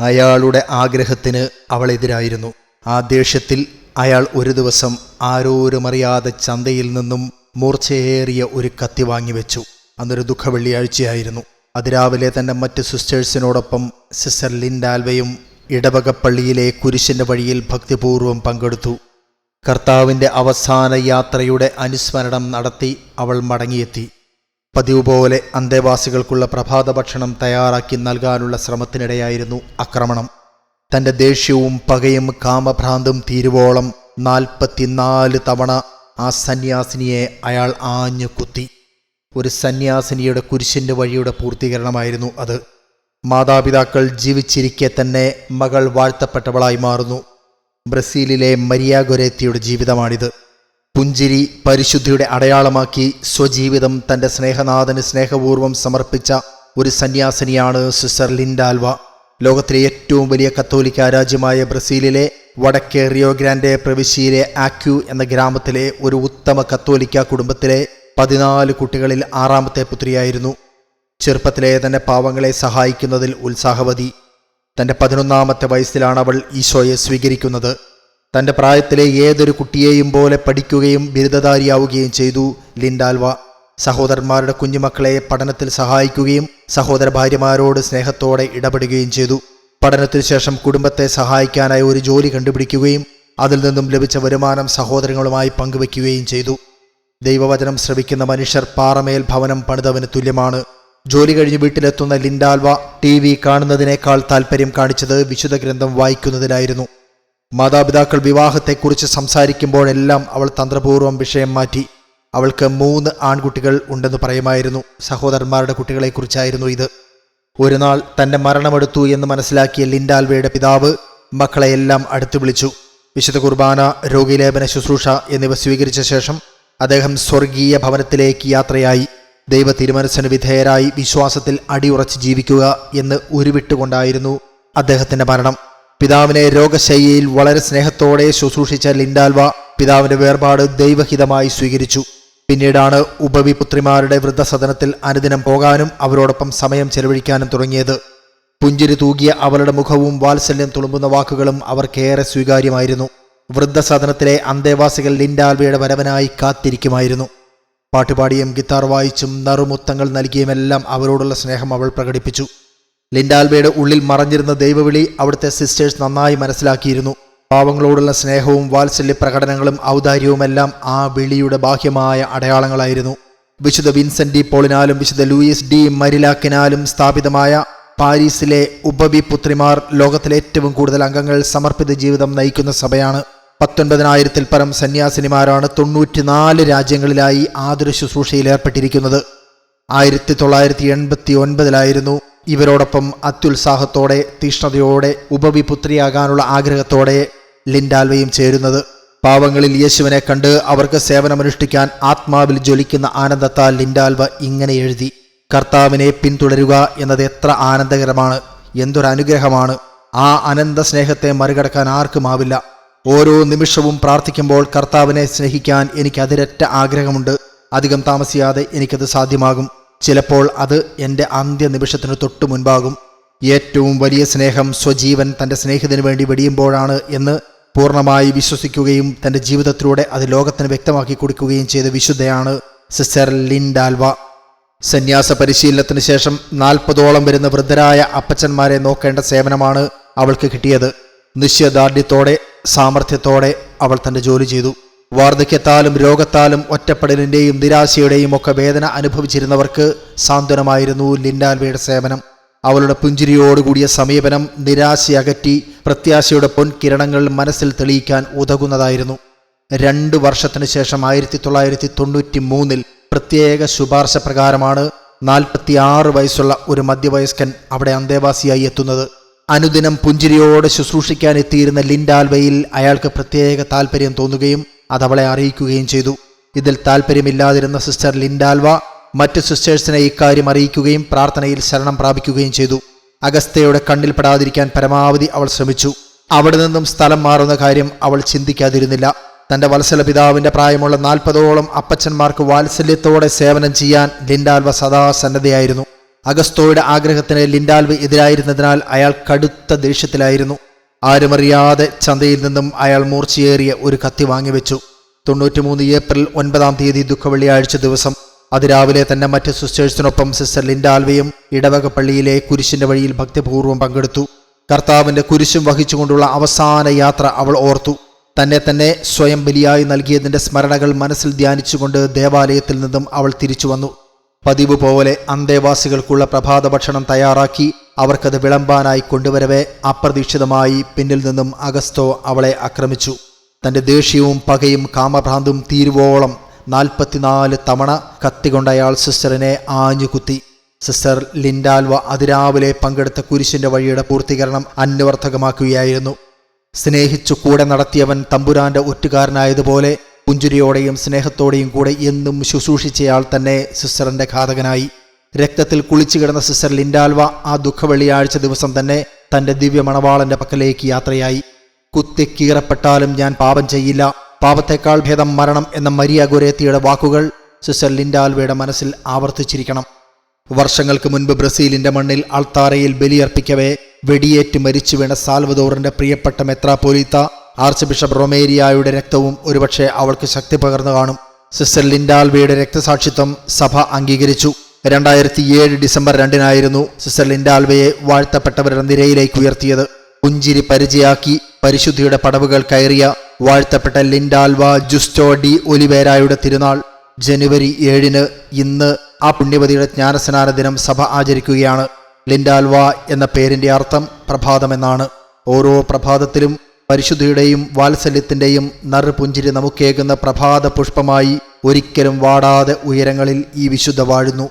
അയാളുടെ ആഗ്രഹത്തിന് അവളെതിരായിരുന്നു. ആ ദേഷ്യത്തിൽ അയാൾ ഒരു ദിവസം ആരോരുമറിയാതെ ചന്തയിൽ നിന്നും മൂർച്ചയേറിയ ഒരു കത്തി വാങ്ങിവെച്ചു അന്നൊരു ദുഃഖ വെള്ളിയാഴ്ചയായിരുന്നു. അതിരാവിലെ തന്നെ മറ്റ് സിസ്റ്റേഴ്സിനോടൊപ്പം സിസ്റ്റർ ലിൻഡാൽവയും ഇടവകപ്പള്ളിയിലെ കുരിശിന്റെ വഴിയിൽ ഭക്തിപൂർവം പങ്കെടുത്തു. കർത്താവിന്റെ അവസാന യാത്രയുടെ അനുസ്മരണം നടത്തി അവൾ മടങ്ങിയെത്തി. പതിവ് പോലെ അന്തേവാസികൾക്കുള്ള പ്രഭാത ഭക്ഷണം തയ്യാറാക്കി നൽകാനുള്ള ശ്രമത്തിനിടെയായിരുന്നു ആക്രമണം. തന്റെ ദേഷ്യവും പകയും കാമഭ്രാന്തും തീരുവോളം നാൽപ്പത്തിനാല് തവണ ആ സന്യാസിനിയെ അയാൾ ആഞ്ഞു കുത്തി. ഒരു സന്യാസിനിയുടെ കുരിശിന്റെ വഴിയുടെ പൂർത്തീകരണമായിരുന്നു അത്. മാതാപിതാക്കൾ ജീവിച്ചിരിക്കെ തന്നെ മകൾ വാഴ്ത്തപ്പെട്ടവളായി മാറുന്നു. ബ്രസീലിലെ മരിയ ഗൊരേത്തിയുടെ ജീവിതമാണിത്. പുഞ്ചിരി പരിശുദ്ധിയുടെ അടയാളമാക്കി സ്വജീവിതം തന്റെ സ്നേഹനാഥന് സ്നേഹപൂർവം സമർപ്പിച്ച ഒരു സന്യാസിനിയാണ് സിസ്റ്റർ ലിൻഡാൽവ ലോകത്തിലെ ഏറ്റവും വലിയ കത്തോലിക്ക രാജ്യമായ ബ്രസീലിലെ വടക്കേ റിയോ ഗ്രാൻഡെ പ്രവിശ്യയിലെ ആക്യു എന്ന ഗ്രാമത്തിലെ ഒരു ഉത്തമ കത്തോലിക്ക കുടുംബത്തിലെ പതിനാല് കുട്ടികളിൽ ആറാമത്തെ പുത്രിയായിരുന്നു. ചെറുപ്പത്തിലെ തന്നെ പാവങ്ങളെ സഹായിക്കുന്നതിൽ ഉത്സാഹവതി. തന്റെ പതിനൊന്നാമത്തെ വയസ്സിലാണ് അവൾ ഈശോയെ സ്വീകരിക്കുന്നത്. തന്റെ പ്രായത്തിലെ ഏതൊരു കുട്ടിയെയും പോലെ പഠിക്കുകയും ബിരുദധാരിയാവുകയും ചെയ്തു ലിൻഡാൽവ. സഹോദരന്മാരുടെ കുഞ്ഞുമക്കളെ പഠനത്തിൽ സഹായിക്കുകയും സഹോദര ഭാര്യമാരോട് സ്നേഹത്തോടെ ഇടപെടുകയും ചെയ്തു. പഠനത്തിനു ശേഷം കുടുംബത്തെ സഹായിക്കാനായി ഒരു ജോലി കണ്ടുപിടിക്കുകയും അതിൽ നിന്നും ലഭിച്ച വരുമാനം സഹോദരങ്ങളുമായി പങ്കുവയ്ക്കുകയും ചെയ്തു. ദൈവവചനം ശ്രവിക്കുന്ന മനുഷ്യർ പാറമേൽ ഭവനം പണിതവന് തുല്യമാണ്. ജോലി കഴിഞ്ഞ് വീട്ടിലെത്തുന്ന ലിൻഡാൽവ ടി വി കാണുന്നതിനേക്കാൾ താല്പര്യം കാണിച്ചത് വിശുദ്ധ ഗ്രന്ഥം വായിക്കുന്നതിലായിരുന്നു മാതാപിതാക്കൾ വിവാഹത്തെക്കുറിച്ച് സംസാരിക്കുമ്പോഴെല്ലാം അവൾ തന്ത്രപൂർവം വിഷയം മാറ്റി. അവൾക്ക് മൂന്ന് ആൺകുട്ടികൾ ഉണ്ടെന്ന് പറയുമായിരുന്നു. സഹോദരന്മാരുടെ കുട്ടികളെക്കുറിച്ചായിരുന്നു ഇത്. ഒരു നാൾ തന്റെ മരണമെടുത്തു എന്ന് മനസ്സിലാക്കിയ ലിൻഡാൽവയുടെ പിതാവ് മക്കളെയെല്ലാം അടുത്തു വിളിച്ചു. വിശുദ്ധ കുർബാന രോഗിലേപന ശുശ്രൂഷ എന്നിവ സ്വീകരിച്ച ശേഷം അദ്ദേഹം സ്വർഗീയ ഭവനത്തിലേക്ക് യാത്രയായി. ദൈവ തിരുമനസ്സിന് വിധേയരായി വിശ്വാസത്തിൽ അടിയുറച്ച് ജീവിക്കുക എന്ന് ഉരുവിട്ടുകൊണ്ടായിരുന്നു അദ്ദേഹത്തിന്റെ മരണം. പിതാവിനെ രോഗശൈലിയിൽ വളരെ സ്നേഹത്തോടെ ശുശ്രൂഷിച്ച ലിൻഡാൽവ പിതാവിന്റെ വേർപാട് ദൈവഹിതമായി സ്വീകരിച്ചു. പിന്നീടാണ് ഉപവിപുത്രിമാരുടെ വൃദ്ധസദനത്തിൽ അനുദിനം പോകാനും അവരോടൊപ്പം സമയം ചെലവഴിക്കാനും തുടങ്ങിയത്. പുഞ്ചിരി തൂകിയ അവളുടെ മുഖവും വാത്സല്യം തുളുമ്പുന്ന വാക്കുകളും അവർക്കേറെ സ്വീകാര്യമായിരുന്നു. വൃദ്ധസദനത്തിലെ അന്തേവാസികൾ ലിൻഡാൽവയുടെ വരവനായി കാത്തിരിക്കുമായിരുന്നു. പാട്ടുപാടിയും ഗിത്താർ വായിച്ചും നറുമുത്തങ്ങൾ നൽകിയുമെല്ലാം അവരോടുള്ള സ്നേഹം അവൾ പ്രകടിപ്പിച്ചു. ലിൻഡാൽബയുടെ ഉള്ളിൽ മറഞ്ഞിരുന്ന ദൈവവിളി അവിടുത്തെ സിസ്റ്റേഴ്സ് നന്നായി മനസ്സിലാക്കിയിരുന്നു. പാവങ്ങളോടുള്ള സ്നേഹവും വാത്സല്യ പ്രകടനങ്ങളും ഔദാര്യവുമെല്ലാം ആ വിളിയുടെ ബാഹ്യമായ അടയാളങ്ങളായിരുന്നു. വിശുദ്ധ വിൻസെന്റ് ഡി പോളിനാലും വിശുദ്ധ ലൂയിസ് ഡി മരിലാക്കിനാലും സ്ഥാപിതമായ പാരീസിലെ ഉപബി പുത്രിമാർ ലോകത്തിലെ ഏറ്റവും കൂടുതൽ അംഗങ്ങൾ സമർപ്പിത ജീവിതം നയിക്കുന്ന സഭയാണ്. പത്തൊൻപതിനായിരത്തിൽ പരം സന്യാസിനിമാരാണ് തൊണ്ണൂറ്റിനാല് രാജ്യങ്ങളിലായി ആതുര ശുശ്രൂഷയിൽ ഏർപ്പെട്ടിരിക്കുന്നത്. ആയിരത്തി തൊള്ളായിരത്തി എൺപത്തി ഒൻപതിലായിരുന്നു ഇവരോടൊപ്പം അത്യുത്സാഹത്തോടെ തീഷ്ണതയോടെ ഉപവിപുത്രിയാകാനുള്ള ആഗ്രഹത്തോടെ ലിൻഡാൽവയും ചേരുന്നത്. പാവങ്ങളിൽ യേശുവിനെ കണ്ട് അവർക്ക് സേവനമനുഷ്ഠിക്കാൻ ആത്മാവിൽ ജ്വലിക്കുന്ന ആനന്ദത്താൽ ലിൻഡാൽവ ഇങ്ങനെ എഴുതി കർത്താവിനെ പിന്തുടരുക എന്നത് എത്ര ആനന്ദകരമാണ് എന്തൊരനുഗ്രഹമാണ്. ആ അനന്ത സ്നേഹത്തെ മറികടക്കാൻ ആർക്കുമാവില്ല ഓരോ നിമിഷവും പ്രാർത്ഥിക്കുമ്പോൾ കർത്താവിനെ സ്നേഹിക്കാൻ എനിക്ക് അതിരറ്റ ആഗ്രഹമുണ്ട്. അധികം താമസിയാതെ എനിക്കത് സാധ്യമാകും. ചിലപ്പോൾ അത് എന്റെ അന്ത്യനിമിഷത്തിന് തൊട്ടു മുൻപാകും. ഏറ്റവും വലിയ സ്നേഹം സ്വജീവൻ തന്റെ സ്നേഹിതന് വേണ്ടി വെടിയുമ്പോഴാണ് എന്ന് പൂർണമായി വിശ്വസിക്കുകയും തന്റെ ജീവിതത്തിലൂടെ അത് ലോകത്തിന് വ്യക്തമാക്കി കൊടുക്കുകയും ചെയ്ത വിശുദ്ധയാണ് സിസ്റ്റർ ലിൻ ഡാൽവ. സന്യാസ പരിശീലനത്തിന് ശേഷം നാൽപ്പതോളം വരുന്ന വൃദ്ധരായ അപ്പച്ചന്മാരെ നോക്കേണ്ട സേവനമാണ് അവൾക്ക് കിട്ടിയത്. നിശ്ചയദാർഢ്യത്തോടെ സാമർഥ്യത്തോടെ അവൾ തന്റെ ജോലി ചെയ്തു. വാർദ്ധക്യത്താലും രോഗത്താലും ഒറ്റപ്പെടലിന്റെയും നിരാശയുടെയും ഒക്കെ വേദന അനുഭവിച്ചിരുന്നവർക്ക് സാന്ത്വനമായിരുന്നു ലിൻഡാൽവയുടെ സേവനം. അവളുടെ പുഞ്ചിരിയോടുകൂടിയ സമീപനം നിരാശയകറ്റി പ്രത്യാശയുടെ പൊൻകിരണങ്ങൾ മനസ്സിൽ തെളിയിക്കാൻ ഉതകുന്നതായിരുന്നു. രണ്ട് വർഷത്തിനു ശേഷം ആയിരത്തി തൊള്ളായിരത്തി തൊണ്ണൂറ്റി മൂന്നിൽ പ്രത്യേക ശുപാർശ പ്രകാരമാണ് നാൽപ്പത്തിയാറ് വയസ്സുള്ള ഒരു മധ്യവയസ്കൻ അവിടെ അന്തേവാസിയായി എത്തുന്നത്. അനുദിനം പുഞ്ചിരിയോടെ ശുശ്രൂഷിക്കാൻ എത്തിയിരുന്ന ലിൻഡാൽവയിൽ അയാൾക്ക് പ്രത്യേക താല്പര്യം തോന്നുകയും അത് അവളെ അറിയിക്കുകയും ചെയ്തു. ഇതിൽ താല്പര്യമില്ലാതിരുന്ന സിസ്റ്റർ ലിൻഡാൽവ മറ്റ് സിസ്റ്റേഴ്സിനെ ഇക്കാര്യം അറിയിക്കുകയും പ്രാർത്ഥനയിൽ ശരണം പ്രാപിക്കുകയും ചെയ്തു. അഗസ്തയുടെ കണ്ണിൽപ്പെടാതിരിക്കാൻ പരമാവധി അവൾ ശ്രമിച്ചു. അവിടെ നിന്നും സ്ഥലം മാറുന്ന കാര്യം അവൾ ചിന്തിക്കാതിരുന്നില്ല. തന്റെ വത്സല പിതാവിന്റെ പ്രായമുള്ള നാൽപ്പതോളം അപ്പച്ചന്മാർക്ക് വാത്സല്യത്തോടെ സേവനം ചെയ്യാൻ ലിൻഡാൽവ സദാ സന്നദ്ധയായിരുന്നു. അഗസ്തോയുടെ ആഗ്രഹത്തിന് ലിൻഡാൽവ് എതിരായിരുന്നതിനാൽ അയാൾ കടുത്ത ദേഷ്യത്തിലായിരുന്നു. ആരുമറിയാതെ ചന്തയിൽ നിന്നും അയാൾ മൂർച്ചയേറിയ ഒരു കത്തി വാങ്ങിവെച്ചു തൊണ്ണൂറ്റിമൂന്ന് ഏപ്രിൽ ഒൻപതാം തീയതി ദുഃഖവെള്ളിയാഴ്ച ദിവസം. അതിരാവിലെ തന്നെ മറ്റ് സിസ്റ്റേഴ്സിനൊപ്പം സിസ്റ്റർ ലിൻഡാൽവയും ഇടവക പള്ളിയിലെ കുരിശിന്റെ വഴിയിൽ ഭക്തിപൂർവം പങ്കെടുത്തു. കർത്താവിന്റെ കുരിശും വഹിച്ചുകൊണ്ടുള്ള അവസാന യാത്ര അവൾ ഓർത്തു. തന്നെ തന്നെ സ്വയം ബലിയായി നൽകിയതിന്റെ സ്മരണകൾ മനസ്സിൽ ധ്യാനിച്ചുകൊണ്ട് ദേവാലയത്തിൽ നിന്നും അവൾ തിരിച്ചു വന്നു. പതിവ് പോലെ അന്തേവാസികൾക്കുള്ള പ്രഭാത ഭക്ഷണം തയ്യാറാക്കി അവർക്കത് വിളമ്പാനായി കൊണ്ടുവരവേ അപ്രതീക്ഷിതമായി പിന്നിൽ നിന്നും അഗസ്തോ അവളെ ആക്രമിച്ചു. തന്റെ ദേഷ്യവും പകയും കാമഭ്രാന്തും തീരുവോളം നാൽപ്പത്തിനാല് തവണ കത്തികൊണ്ട് അയാൾ സിസ്റ്ററിനെ ആഞ്ഞുകുത്തി. സിസ്റ്റർ ലിൻഡാൽവ അതിരാവിലെ പങ്കെടുത്ത കുരിശിന്റെ വഴിയുടെ പൂർത്തീകരണം അന്വർത്ഥകമാക്കുകയായിരുന്നു സ്നേഹിച്ചു കൂടെ നടത്തിയവൻ തമ്പുരാന്റെ ഒറ്റുകാരനായതുപോലെ പുഞ്ചുരിയോടെയും സ്നേഹത്തോടെയും കൂടെ എന്നും ശുശ്രൂഷിച്ചയാൾ തന്നെ സിസ്റ്ററിന്റെ ഘാതകനായി. രക്തത്തിൽ കുളിച്ചു കിടന്ന സിസ്റ്റർ ലിൻഡാൽവ ആ ദുഃഖ വെള്ളിയാഴ്ച ദിവസം തന്നെ തന്റെ ദിവ്യ മണവാളന്റെ പക്കലേക്ക് യാത്രയായി. കുത്തി കീറപ്പെട്ടാലും ഞാൻ പാപം ചെയ്യില്ല. പാപത്തെക്കാൾ ഭേദം മരണം എന്ന മരിയ ഗുരേത്തിയുടെ വാക്കുകൾ സിസ്റ്റർ ലിൻഡാൽവയുടെ മനസ്സിൽ ആവർത്തിച്ചിരിക്കണം. വർഷങ്ങൾക്ക് മുൻപ് ബ്രസീലിന്റെ മണ്ണിൽ അൾത്താറയിൽ ബലിയർപ്പിക്കവേ വെടിയേറ്റ് മരിച്ചു വീണ സാൽവദോറിന്റെ പ്രിയപ്പെട്ട മെത്രാപോലീത്ത ആർച്ച് ബിഷപ്പ് റൊമേരിയായുടെ രക്തവും ഒരുപക്ഷെ അവൾക്ക് ശക്തി പകർന്നു കാണും. സിസ്റ്റർ ലിൻഡാൽവയുടെ രക്തസാക്ഷിത്വം സഭ അംഗീകരിച്ചു. രണ്ടായിരത്തി ഏഴ് ഡിസംബർ രണ്ടിനായിരുന്നു സിസ്റ്റർ ലിൻഡാൽവയെ വാഴ്ത്തപ്പെട്ടവരുടെ നിരയിലേക്ക് ഉയർത്തിയത്. പുഞ്ചിരി പരിചയാക്കി പരിശുദ്ധിയുടെ പടവുകൾ കയറിയ വാഴ്ത്തപ്പെട്ട ലിൻഡാൽവ ജുസ്റ്റോ ഡി ഒലിവേരായുടെ തിരുനാൾ ജനുവരി ഏഴിന് ഇന്ന് ആ പുണ്യവതിയുടെ ജ്ഞാനസ്നാന ദിനം സഭ ആചരിക്കുകയാണ്. ലിൻഡാൽവ എന്ന പേരിന്റെ അർത്ഥം പ്രഭാതമെന്നാണ്. ഓരോ പ്രഭാതത്തിലും പരിശുദ്ധിയുടെയും വാത്സല്യത്തിന്റെയും നറുപുഞ്ചിരി നമുക്കേകുന്ന പ്രഭാത പുഷ്പമായി ഒരിക്കലും വാടാതെ ഉയരങ്ങളിൽ ഈ വിശുദ്ധ വാഴുന്നു.